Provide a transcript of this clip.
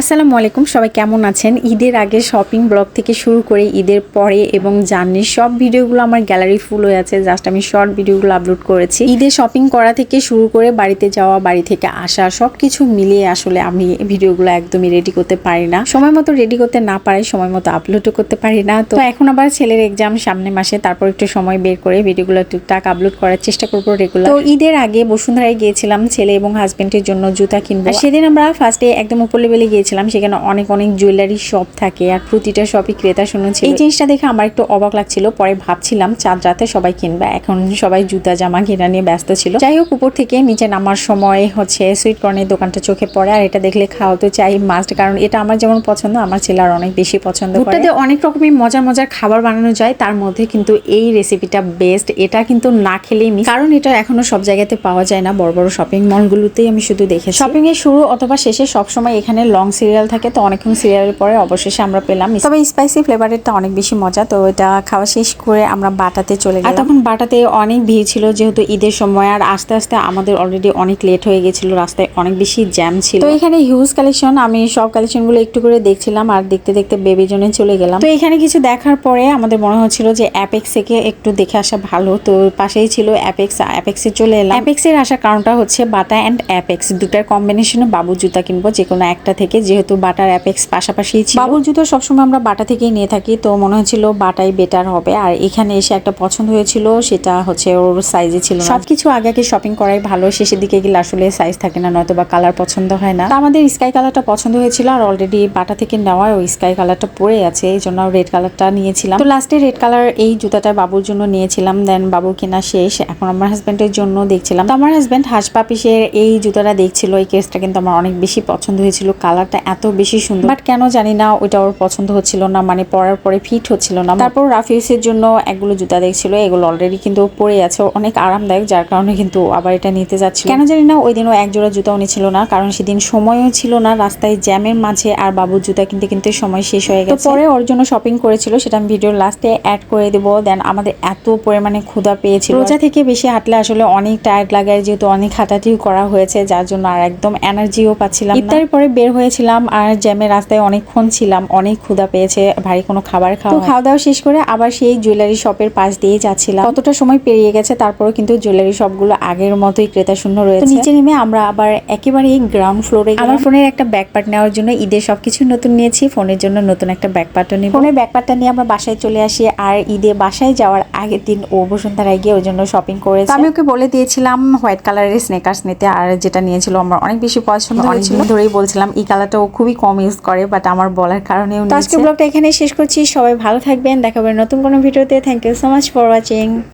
আসসালামু আলাইকুম, সবাই কেমন আছেন? ঈদের আগে শপিং ব্লগ থেকে শুরু করে ঈদের পরে এবং জার্নির সব ভিডিওগুলো আমার গ্যালারি ফুল হয়ে আছে। জাস্ট আমি শর্ট ভিডিওগুলো আপলোড করেছি। ঈদের শপিং করা থেকে শুরু করে বাড়িতে যাওয়া, বাড়ি থেকে আসা সব কিছু মিলিয়ে আসলে আমি ভিডিওগুলো একদমই রেডি করতে পারি না। সময় মতো রেডি করতে না পারি সময় মতো আপলোডও করতে পারি না। তো এখন আবার ছেলের এক্সাম সামনে মাসে, তারপর একটু সময় বের করে ভিডিওগুলো টুকটাক আপলোড করার চেষ্টা করব রেগুলার তো ঈদের আগে বসুন্ধরায় গিয়েছিলাম, ছেলে এবং হাজবেন্ডের জন্য জুতা কিনবো। সেদিন আমরা ফার্স্টে একদম উপর লেভেলে গিয়েছিলাম সেখানে অনেক অনেক জুয়েলারি শপ থাকে আর প্রতিটা শপই ক্রেতা শোনা ছিল। এই জিনিসটা দেখে আমার একটু অবাক লাগছিল পরে ভাবছিলাম চাঁদ রাতে সবাই কিনবে এখন সবাই জুতা জামা কেনা নিয়ে ব্যস্ত ছিল। যাই হোক উপর থেকে নিচে নামার সময় হচ্ছে সুইট কর্নের দোকানটা চোখে পড়ে আর এটা দেখলে খাওয়া তো চাই মাস্ট কারণ এটা আমার যেমন পছন্দ আমার ছেলে আর অনেক বেশি পছন্দ করে। ভুট্টাতে অনেক রকমের মজার মজার খাবার বানানো যায় তার মধ্যে কিন্তু এই রেসিপিটা বেস্ট এটা কিন্তু না খেলেই মিস কারণ এটা এখনও সব জায়গাতে পাওয়া যায় না বড় বড় শপিং মলগুলোতেই আমি শুধু দেখেছি। শপিং এর শুরু অথবা শেষে সবসময় এখানে লং সিরিয়াল থাকে তো অনেকক্ষণ সিরিয়ালের পরে অবশেষে আমরা পেলাম তবে স্পাইসি ফ্লেভারেরটা অনেক বেশি মজা তো এটা খাওয়া শেষ করে আমরা বাটাতে চলে গেলাম। তখন বাটাতে অনেক ভিড় ছিল যেহেতু ঈদের সময় আর আস্তে আস্তে আমাদের অলরেডি অনেক লেট হয়ে গেছিল রাস্তায় অনেক বেশি জ্যাম ছিল। তো এখানে হিউজ কালেকশন আমি সব কালেকশনগুলো একটু করে দেখছিলাম আর দেখতে দেখতে বেবি জোনে চলে গেলাম। তো এখানে কিছু দেখার পরে আমাদের মনে হচ্ছিল যে অ্যাপেক্স থেকে একটু দেখে আসা ভালো তো পাশেই ছিল অ্যাপেক্স অ্যাপেক্সে চলে এলাম। অ্যাপেক্সের আসার কারণটা হচ্ছে বাটা অ্যান্ড অ্যাপেক্স দুটার কম্বিনেশনে বাবু জুতা কিনবো যে কোনো একটা থেকে যেহেতু বাটার অ্যাপেক্স পাশাপাশি ছিল। বাবুর জুতো সবসময় আমরা বাটা থেকেই নিয়ে থাকি তো মনে হচ্ছিল বাটাই বেটার হবে। আর এখানে এসে একটা পছন্দ হয়েছিল সেটা হচ্ছে ওর সাইজে ছিল সব কিছু আগে আগে শপিং করাই ভালো শেষের দিকে গেলে আসলে সাইজ থাকে না নয়তো বা কালার পছন্দ হয় না। আমাদের স্কাই কালারটা পছন্দ হয়েছিল আর অলরেডি বাটা থেকে নেওয়া ওই স্কাই কালারটা পরে আছে এই জন্য রেড কালারটা নিয়েছিলাম। তো লাস্টে রেড কালার এই জুতাটা বাবুর জন্য নিয়েছিলাম দেন বাবুর কেনা শেষ। এখন আমার হাজব্যান্ডের জন্য দেখছিলাম। তো আমার হাজব্যান্ড হাঁস পাপিসের এই জুতাটা দেখছিল এই কেসটা কিন্তু আমার অনেক বেশি পছন্দ হয়েছিল কালারটা এত বেশি সুন্দর। বাট কেন জানি না, ওইটা ওর পছন্দ হচ্ছিল না মানে পরার পরে ফিট হচ্ছিল না। তারপর রাফিউসের জন্য একগুলো জুতা দেখছিল, এগুলো অলরেডি কিন্তু পরে আছে অনেক আরামদায়ক, যার কারণে কিন্তু আবার এটা নিতে যাচ্ছিল। কেন জানি না, ওই দিনও এক জোড়া জুতাও নিচ্ছিল না, কারণ সেদিন সময়ও ছিল না, রাস্তায় জ্যামের মাঝে আর বাবুর জুতা কিনতে কিনতে সময় শেষ হয়ে গেছে। পরে ওর জন্য শপিং করেছিল, সেটা আমি ভিডিওর লাস্টে অ্যাড করে দেবো দেন আমাদের এত পরিমাণে ক্ষুধা পেয়েছিল। রোজা থেকে বেশি হাঁটলে আসলে অনেক টায়ার্ড লাগে যেহেতু অনেক হাঁটাটিও করা হয়েছে, যার জন্য আর একদম এনার্জিও পাচ্ছিলাম। ইফতারের পরে বের হয়েছিলাম আর জ্যামের রাস্তায় অনেকক্ষণ ছিলাম অনেক ক্ষুধা পেয়েছে ভারী কোনো খাবার খাওয়া খাওয়া দাওয়া শেষ করে আবার সেই জুয়েলারি শপের পাশ দিয়ে যাচ্ছিলাম। কতটা সময় পেরিয়ে গেছে তারপরেও কিন্তু জুয়েলারি শপগুলো আগের মতোই ক্রেতা শূন্য রয়েছে নিচে নেমে আমরা আবার একেবারে গ্রাউন্ড ফ্লোরে আমার ফোনের একটা ব্যাকপার্ট নেওয়ার জন্য ঈদের সবকিছু নতুন নিয়েছি ফোনের জন্য নতুন একটা ব্যাকপার্টও নিই ফোনের ব্যাকপার্টটা নিয়ে আমরা বাসায় চলে আসি আর ঈদে বাসায় যাওয়ার আগের দিন ও বসুন্ধরায় গিয়ে ওর জন্য শপিং করেছে। আমি ওকে বলে দিয়েছিলাম হোয়াইট কালারের স্নেকার্স নিতে আর যেটা নিয়েছিল আমার অনেক বেশি পছন্দ হয়েছিল। ধরেই বলছিলাম এই কালারটা ও খুবই কম ইউজ করে বাট আমার বলার কারণে আজকে ব্লগটা এখানে শেষ করছি। সবাই ভালো থাকবেন দেখাবেন নতুন কোনো ভিডিওতে। Thank you so much for watching